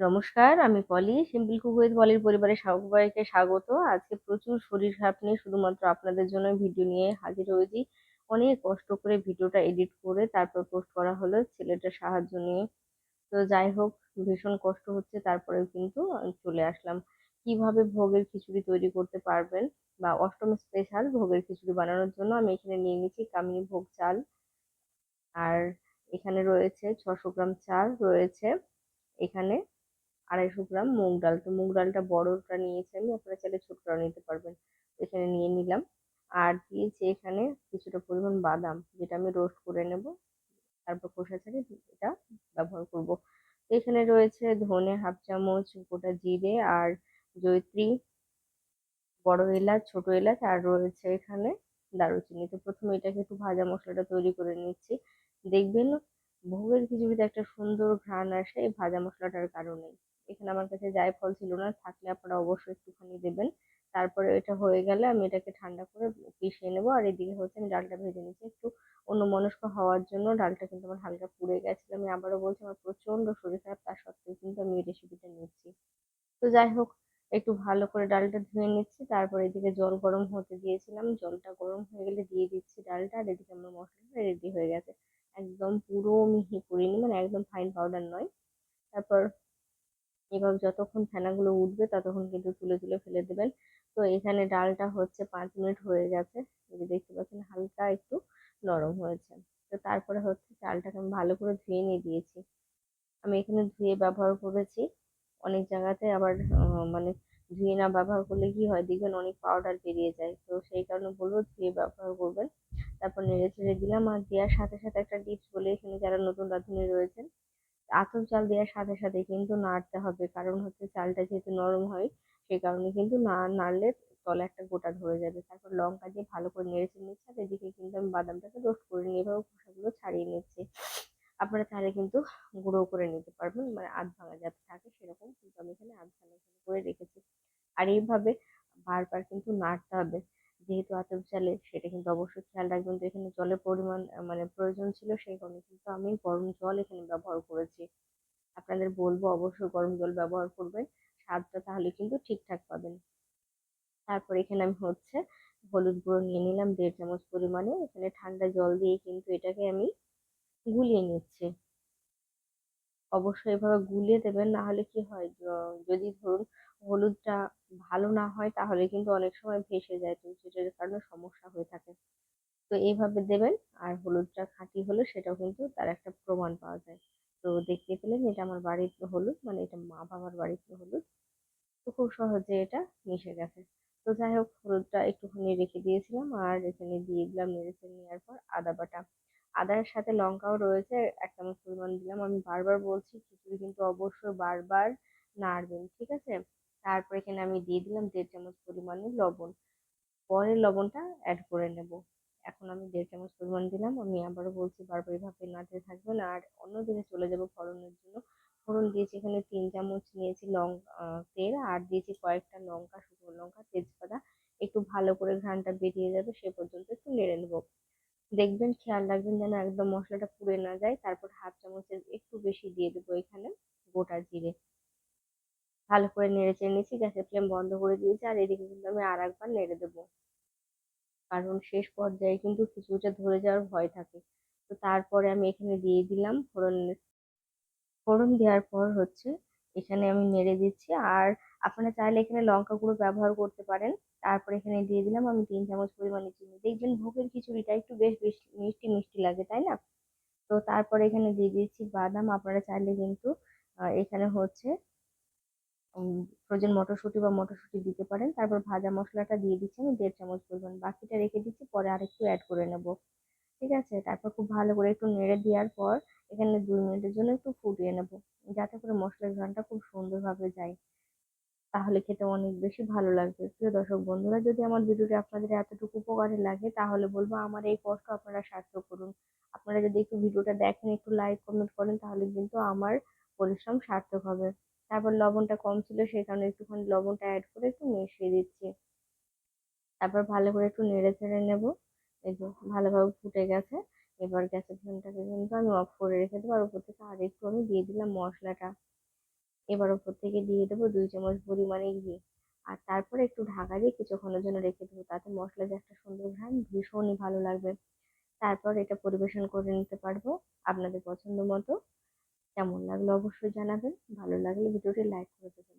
নমস্কার, আমি পলি। Simple cook with পলির পরিবারে সবাইকে স্বাগত। আজকে প্রচুর শরীর খারাপ নিয়ে শুধুমাত্র আপনাদের জন্য ভিডিও নিয়ে হাজির হয়েছি। অনেক কষ্ট করে ভিডিওটা এডিট করে তারপর পোস্ট করা হলো ছেলেটার সাহায্য নিয়ে। তো যাই হোক ভীষণ কষ্ট হচ্ছে তারপরেও কিন্তু চলে আসলাম। কীভাবে ভোগের খিচুড়ি তৈরি করতে পারবেন বা অষ্টম স্পেশাল ভোগের খিচুড়ি বানানোর জন্য আমি এখানে নিয়ে নিচ্ছি কামিনী ভোগ চাল। আর এখানে রয়েছে ছশো গ্রাম চাল রয়েছে এখানে আড়াইশো গ্রাম মুগ ডাল। তো মুগ ডালটা বড়টা নিয়েছি আমি, আপনারা চাইলে ছোটটাও নিতে পারবেন। এখানে নিয়ে নিলাম। আর দিয়েছি এখানে কিছুটা পরিমাণ বাদাম, যেটা আমি রোস্ট করে নেব। তারপর খোসা ছাড়িয়ে এটা ব্যবহার করব। এখানে রয়েছে ধনে হাফ চামচ, গোটা জিরে আর জয়ত্রী, বড় এলাচ, ছোট এলাচ, আর রয়েছে এখানে দারুচিনি। তো প্রথমে এটাকে একটু ভাজা মশলাটা তৈরি করে নিচ্ছি। দেখবেন ভোগের খিচুড়িতে একটা সুন্দর ঘ্রাণ আসে এই ভাজা মশলাটার কারণে এখানে আমার কাছে জায়ফল ছিল না, থাকলে আপনারা অবশ্যই একটুখানি দেবেন। তারপরে এটা হয়ে গেলে আমি এটাকে ঠান্ডা করে পিষিয়ে নেব। আর এদিকে হচ্ছে আমি ডালটা ভেজে নিচ্ছি। একটু অন্যমনস্ক হওয়ার জন্য ডালটা কিন্তু আমার হালকা পুড়ে গেছিল। আমি আবারও বলছি, আমার প্রচণ্ড শরীর খারাপ, তার সত্ত্বেও কিন্তু আমি এই রেসিপিটা নিচ্ছি। তো যাই হোক, একটু ভালো করে ডালটা ধুয়ে নিচ্ছি। তারপর এদিকে জল গরম হতে দিয়েছিলাম। জলটা গরম হয়ে গেলে দিয়ে দিচ্ছি ডালটা। আর এদিকে আমার মশলাটা রেডি হয়ে গেছে। একদম পুরো মিহি করিনি মানে একদম ফাইন পাউডার নয়। তারপর এভাবে যতক্ষণ ফেনাগুলো উঠবে ততক্ষণ কিন্তু তুলে তুলে ফেলে দেবেন। তো এখানে ডালটা হচ্ছে পাঁচ মিনিট হয়ে গেছে। যদি দেখতে পাচ্ছেন হালকা একটু নরম হয়েছে। তো তারপরে হচ্ছে চালটাকে আমি ভালো করে ধুয়ে নিয়ে দিয়েছি। আমি এখানে ধুয়ে ব্যবহার করেছি। অনেক জায়গাতে আবার মানে ধুয়ে না ব্যবহার করলে কি হয়? দেখবেন অনেক পাউডার বেরিয়ে যায়। তো সেই কারণে বলব ধুয়ে ব্যবহার করবেন। তারপর নেড়ে ছেড়ে দিলাম আর দেওয়ার সাথে সাথে একটা টিপস বলে। এখানে যারা নতুন রাঁধুনি রয়েছেন আতপ চাল দেওয়ার সাথে সাথে কিন্তু নাড়তে হবে। কারণ হচ্ছে চালটা যেহেতু নরম হয়, সেই কারণে কিন্তু না, নাড়লে তলে একটা গোটা ধরে যাবে। তারপর লঙ্কা দিয়ে ভালো করে নেড়ে চেড়ে নিচ্ছি, আর এদিকে কিন্তু আমি বাদামটাকে রোস্ট করে নিয়ে এভাবে খোসাগুলো ছাড়িয়ে নিচ্ছি। আপনারা চাইলে কিন্তু গুঁড়ো করে নিতে পারবেন মানে আধ ভাঙা যাতে থাকে সেরকম, কিন্তু আমি এখানে আধ ভাঙা করে রেখেছি। আর এইভাবে বারবার কিন্তু নাড়তে হবে। যেহেতু আতপ চালে সেটা কিন্তু অবশ্যই খেয়াল রাখবেন তো এখানে জলের পরিমাণ মানে প্রয়োজন ছিল সেই কারণে কিন্তু আমি গরম জল এখানে ব্যবহার করেছি। আপনাদের বলব অবশ্যই গরম জল ব্যবহার করবেন, স্বাদটা তাহলে কিন্তু ঠিকঠাক পাবেন। তারপর এখানে আমি হচ্ছে হলুদ গুঁড়ো নিয়ে নিলাম, দেড় চামচ পরিমাণে। এখানে ঠান্ডা জল দিয়ে কিন্তু এটাকে আমি গুলিয়ে নিচ্ছি। অবশ্যই এভাবে গুলিয়ে দেবেন, না হলে কি হয় যদি ধরুন হলুদটা ভালো না হয়, তাহলে কিন্তু অনেক সময় ভেসে যায় তো কারণে সমস্যা হয়ে থাকে। তো এইভাবে দেবেন আর হলুদটা খাঁটি হলে সেটাও কিন্তু তার একটা প্রমাণ পাওয়া যায়। তো দেখতে পেলেন এটা আমার বাড়ির হলুদ মানে এটা মা বাবার বাড়িতে হলুদ। তো খুব সহজে এটা মিশে গেছে। তো যাই হোক, হলুদটা একটুখানি রেখে দিয়েছিলাম আর এখানে দিয়ে দিলাম নেড়ে নেওয়ার পর আদা বাটা। আদার সাথে লঙ্কাও রয়েছে, এক চামচ পরিমাণ দিলাম। আমি বারবার বলছি, খিচুড়ি কিন্তু অবশ্যই বারবার নাড়বেন, ঠিক আছে? তারপর এখানে আমি দিয়ে দিলাম দেড় চামচ পরিমাণে লবণ। পরে লবণটা অ্যাড করে নেব। এখন আমি দেড় চামচ পরিমাণ দিলাম। আমি আবারও বলছি বারবার এভাবে নাড়তে থাকবেন। আর অন্য অন্যদিকে চলে যাব ফোড়নের জন্য। ফোড়ন দিয়েছি এখানে তিন চামচ নিয়েছি লং তেল। আর দিয়েছি কয়েকটা লঙ্কা, শুকনো লঙ্কা, তেজপাতা। একটু ভালো করে ঘ্রানটা বেরিয়ে যাবে সে পর্যন্ত একটু নেড়ে নেব। দেখবেন, খেয়াল রাখবেন যেন একদম মশলাটা পুড়ে না যায়। তারপর হাফ চামচের একটু বেশি দিয়ে দেবো এখানে গোটা জিরে। ভালো করে নেড়ে চেড়ে নিয়েছি, গ্যাসের ফ্লেম বন্ধ করে দিয়েছি, আর এদিকে কিন্তু আমি আর একবার নেড়ে দেবো। কারণ শেষ পর্যায়ে কিন্তু খিচুড়িটা ধরে যাওয়ার ভয় থাকে। তো তারপরে আমি এখানে দিয়ে দিলাম ফোড়ন। ফোড়ন দেওয়ার পর হচ্ছে এখানে আমি নেড়ে দিচ্ছি, আর আপনারা চাইলে এখানে লঙ্কা গুঁড়ো ব্যবহার করতে পারেন। তারপর এখানে দিয়ে দিলাম আমি তিন চামচ পরিমাণে চিনি। দেখবেন ভোগের খিচুড়িটা একটু বেশ বেশ মিষ্টি মিষ্টি লাগে, তাই না? তো তারপরে এখানে দিয়ে দিচ্ছি বাদাম। আপনারা চাইলে কিন্তু এখানে হচ্ছে ফ্রোজেন মটরশুঁটি বা মটরশুঁটি দিতে পারেন। তারপর ভাজা মশলাটা দিয়ে দিচ্ছি, আমি দেড় চামচ পরিমাণ। বাকিটা রেখে দিচ্ছি, পরে আরেকটু অ্যাড করে নেব। ঠিক আছে? তারপর খুব ভালো করে একটু নেড়ে দেওয়ার পর এখানে দুই মিনিটের জন্য একটু ফুটিয়ে নেব। যাতে করে মশলার ঘ্রাণটা খুব সুন্দরভাবে যায়। তাহলে খেতে অনেক বেশি ভালো লাগবে। প্রিয় দর্শক বন্ধুরা, যদি আমার ভিডিওটি আপনাদের এতটুকু উপকারে লাগে, তাহলে বলব আমার এই কষ্ট আপনারা সার্থক করুন। আপনারা যদি একটু ভিডিওটা দেখেন, একটু লাইক কমেন্ট করেন, তাহলে কিন্তু আমার পরিশ্রম সার্থক হবে। তারপর লবণটা কম ছিল সেই কারণে একটুখানি লবণটা অ্যাড করে একটু মিশিয়ে দিচ্ছি। তারপর ভালো করে একটু নেড়ে চেড়ে নেব। এই যে ভালোভাবে ফুটে গেছে। এবার গ্যাসের ফ্লেমটাকে কিন্তু আমি অফ করে রেখে দেবো। আর ওপর থেকে আর একটু আমি দিয়ে দিলাম মশলাটা। এবার ওপর থেকে দিয়ে দেবো দুই চামচ পরিমাণে ঘি। আর তারপরে একটু ঢাকা দিয়ে কিছুক্ষণের জন্য রেখে দেবো। তাতে মশলা যে একটা সুন্দর ঘ্রাণ, ভীষণই ভালো লাগবে। তারপর এটা পরিবেশন করে নিতে পারব আপনাদের পছন্দ মতো। কেমন লাগল অবশ্যই জানাবেন। ভালো লাগলে ভিডিওটি লাইক করে দেবেন।